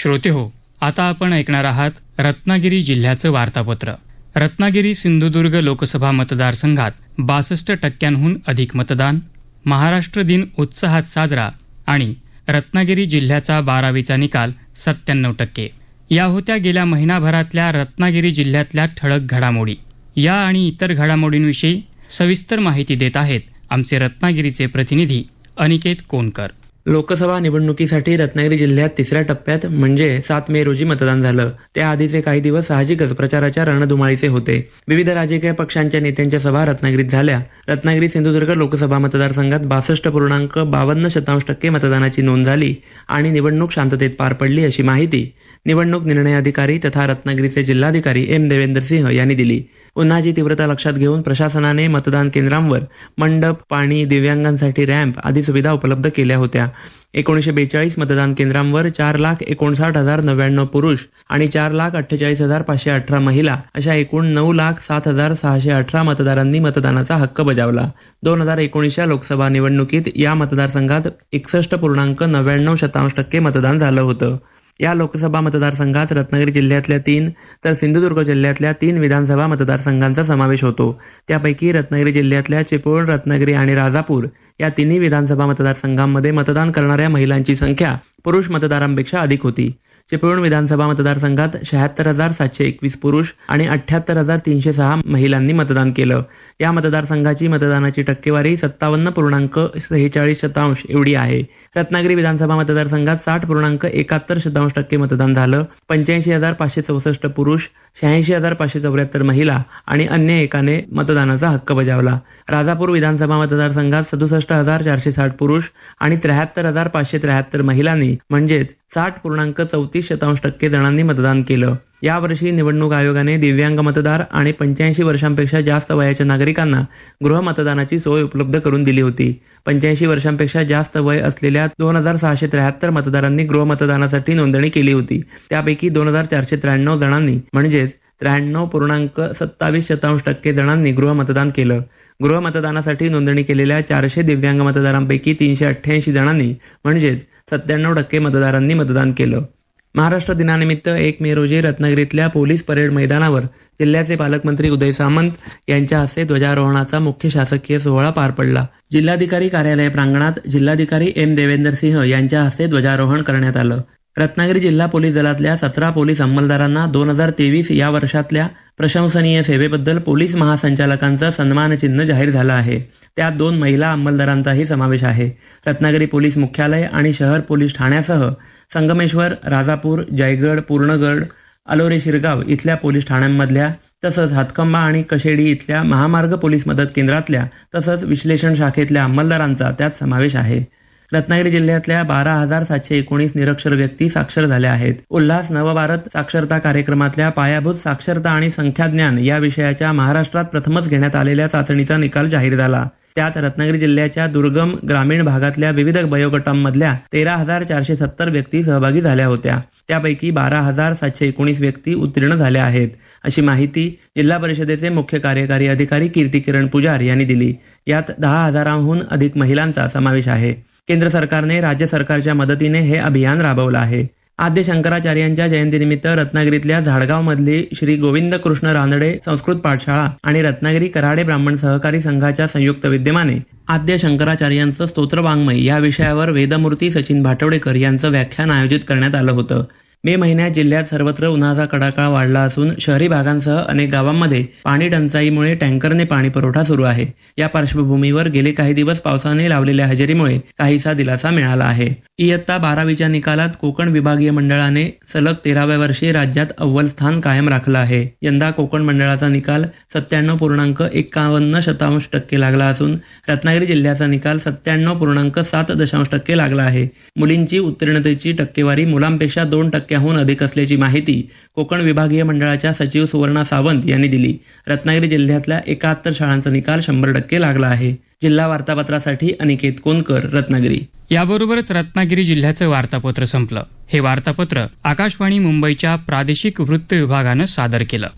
श्रोते हो आता आपण ऐकणार आहात रत्नागिरी जिल्ह्याचं वार्तापत्र. रत्नागिरी सिंधुदुर्ग लोकसभा मतदारसंघात बासष्ट टक्क्यांहून अधिक मतदान महाराष्ट्र दिन उत्साहात साजरा आणि रत्नागिरी जिल्ह्याचा बारावीचा निकाल सत्त्याण्णव टक्के. या होत्या गेल्या महिनाभरातल्या रत्नागिरी जिल्ह्यातल्या ठळक घडामोडी. या आणि इतर घडामोडींविषयी सविस्तर माहिती देत आहेत आमचे रत्नागिरीचे प्रतिनिधी अनिकेत कोणकर लोकसभा निवडणुकीसाठी रत्नागिरी जिल्ह्यात तिसऱ्या टप्प्यात म्हणजे सात मे रोजी मतदान झालं. त्याआधीचे काही दिवस साहजिकच प्रचाराच्या रणधुमाळीचे होते. विविध राजकीय पक्षांच्या नेत्यांच्या सभा रत्नागिरीत झाल्या. रत्नागिरी सिंधुदुर्ग लोकसभा मतदारसंघात बासष्ट पूर्णांक बावन्न शतांश टक्के मतदानाची नोंद झाली आणि निवडणूक शांततेत पार पडली अशी माहिती निवडणूक निर्णय अधिकारी तथा रत्नागिरीचे जिल्हाधिकारी एम देवेंद्र सिंह यांनी दिली. उन्हाची तीव्रता लक्षात घेऊन प्रशासनाने मतदान केंद्रांवर मंडप पाणी दिव्यांगांसाठी रॅम्प आदी सुविधा उपलब्ध केल्या होत्या. एकोणीसशे बेचाळीस मतदान केंद्रांवर चार लाख एकोणसाठ हजार नव्याण्णव पुरुष आणि चार लाख अठ्ठेचाळीस हजार पाचशे अठरा महिला अशा एकूण नऊ लाख सात हजार सहाशे अठरा मतदारांनी मतदानाचा हक्क बजावला. दोन हजार एकोणीसच्या लोकसभा निवडणुकीत या मतदारसंघात एकसष्ट पूर्णांक नव्याण्णव शतांश टक्के मतदान झालं होतं. या लोकसभा मतदारसंघात रत्नागिरी जिल्ह्यातल्या तीन तर सिंधुदुर्ग जिल्ह्यातल्या तीन विधानसभा मतदारसंघांचा समावेश होतो. त्यापैकी रत्नागिरी जिल्ह्यातल्या चिपळूण रत्नागिरी आणि राजापूर या तिन्ही विधानसभा मतदारसंघांमध्ये मतदान करणाऱ्या महिलांची संख्या पुरुष मतदारांपेक्षा अधिक होती. चिपळूण विधानसभा मतदारसंघात शहात्तर हजार सातशे एकवीस पुरुष आणि अठ्याहत्तर हजार तीनशे सहा महिलांनी मतदान केलं. या मतदारसंघाची मतदानाची टक्केवारी सत्तावन्न पूर्णांक सेहेचाळीस शतांश एवढी आहे. रत्नागिरी विधानसभा मतदारसंघात साठ पूर्णांक एकाहत्तर शतांश टक्के मतदान झालं. पंच्याऐंशी हजार पाचशे चौसष्ट पुरुष शहाऐंशी हजार पाचशे चौऱ्याहत्तर महिला आणि अन्य एकाने मतदानाचा हक्क बजावला. राजापूर विधानसभा मतदारसंघात सदुसष्ट हजार चारशे साठ पुरुष आणि त्र्याहत्तर हजार पाचशे त्र्याहत्तर महिलांनी म्हणजेच साठ पूर्णांक चौतीस शतांश टक्के जणांनी मतदान केलं. यावर्षी निवडणूक आयोगाने दिव्यांग मतदार आणि पंच्याऐंशी वर्षांपेक्षा जास्त वयाच्या नागरिकांना गृहमतदानाची सोय उपलब्ध करून दिली होती. पंच्याऐंशी वर्षांपेक्षा जास्त वय असलेल्या दोन हजार सहाशे त्र्याहत्तर मतदारांनी गृहमतदानासाठी नोंदणी केली होती. त्यापैकी दोन हजार चारशे त्र्याण्णव जणांनी म्हणजेच त्र्याण्णव पूर्णांक सत्तावीस शतांश टक्के जणांनी गृहमतदान केलं. गृहमतदानासाठी नोंदणी केलेल्या चारशे दिव्यांग मतदारांपैकी तीनशे अठ्ठ्याऐंशी जणांनी म्हणजेच सत्त्याण्णव टक्के मतदारांनी मतदान केलं. महाराष्ट्र दिनानिमित्त एक मे रोजी रत्नागिरीतल्या पोलीस परेड मैदानावर जिल्ह्याचे पालकमंत्री उदय सामंत यांच्या हस्ते ध्वजारोहणाचा मुख्य शासकीय सोहळा पार पडला. जिल्हाधिकारी कार्यालय प्रांगणात जिल्हाधिकारी एम देवेंदर सिंह यांच्या हस्ते ध्वजारोहण करण्यात आलं. रत्नागिरी जिल्हा पोलीस दलातल्या सतरा पोलीस अंमलदारांना दोन हजार तेवीस या वर्षातल्या प्रशंसनीय सेवेबद्दल पोलीस महासंचालकांचं सन्मानचिन्ह जाहीर झालं आहे. त्यात दोन महिला अंमलदारांचाही समावेश आहे. रत्नागिरी पोलीस मुख्यालय आणि शहर पोलीस ठाण्यासह संगमेश्वर राजापूर जयगड पूर्णगड अलोरे शिरगाव इथल्या पोलीस ठाण्यांमधल्या तसंच हातकंबा आणि कशेडी इथल्या महामार्ग पोलीस मदत केंद्रातल्या तसंच विश्लेषण शाखेतल्या अंमलदारांचा त्यात समावेश आहे. रत्नागिरी जिल्ह्यातल्या बारा हजार सातशे एकोणीस निरक्षर व्यक्ती साक्षर झाल्या आहेत. उल्हास नवभारत साक्षरता कार्यक्रमातल्या पायाभूत साक्षरता आणि संख्याज्ञान या विषयाच्या महाराष्ट्रात प्रथमच घेण्यात आलेल्या चाचणीचा निकाल जाहीर झाला. त्यात रत्नागिरी जिल्ह्याच्या दुर्गम ग्रामीण भागातल्या विविध वयोगटांमधल्या तेरा हजार चारशे सत्तर व्यक्ती सहभागी झाल्या होत्या. त्यापैकी बारा हजार सातशे एकोणीस व्यक्ती उत्तीर्ण झाल्या आहेत. अशी माहिती जिल्हा परिषदेचे मुख्य कार्यकारी अधिकारी कीर्ती किरण पुजार यांनी दिली. यात दहा हजारांहून अधिक महिलांचा समावेश आहे. केंद्र सरकारने राज्य सरकारच्या मदतीने हे अभियान राबवलं आहे. आद्य शंकराचार्यांच्या जयंतीनिमित्त रत्नागिरीतल्या झाडगाव मधली श्री गोविंद कृष्ण रानडे संस्कृत पाठशाळा आणि रत्नागिरी कराडे ब्राह्मण सहकारी संघाच्या संयुक्त विद्यमाने आद्य शंकराचार्यांचं स्तोत्र वाङ्मय या विषयावर वेदमूर्ती सचिन भाटवडेकर यांचं व्याख्यान आयोजित करण्यात आलं होतं. मे महिन्यात जिल्ह्यात सर्वत्र उन्हाचा कडाका वाढला असून शहरी भागांसह अनेक गावांमध्ये पाणी टंचाईमुळे टँकरने पाणी पुरवठा सुरू आहे. या पार्श्वभूमीवर गेले काही दिवस पावसाने लावलेल्या हजेरीमुळे काहीसा दिलासा मिळाला आहे. इयत्ता बारावीच्या निकालात कोकण विभागीय मंडळाने सलग तेराव्या वर्षी राज्यात अव्वल स्थान कायम राखलं आहे. यंदा कोकण मंडळाचा निकाल सत्त्याण्णव पूर्णांक एकावन्न शतांश टक्के लागला असून रत्नागिरी जिल्ह्याचा निकाल सत्त्याण्णव पूर्णांक सात दशांश टक्के लागला आहे. मुलींची उत्तीर्णतेची टक्केवारी मुलांपेक्षा दोन टक्के टक्क्याहून अधिक असल्याची माहिती कोकण विभागीय मंडळाच्या सचिव सुवर्णा सावंत यांनी दिली. रत्नागिरी जिल्ह्यातल्या एकाहत्तर शाळांचा निकाल शंभर टक्के लागला आहे. जिल्हा वार्तापत्रासाठी अनिकेत कोनकर रत्नागिरी. याबरोबरच रत्नागिरी जिल्ह्याचं वार्तापत्र संपलं. हे वार्तापत्र आकाशवाणी मुंबईच्या प्रादेशिक वृत्त विभागानं सादर केलं.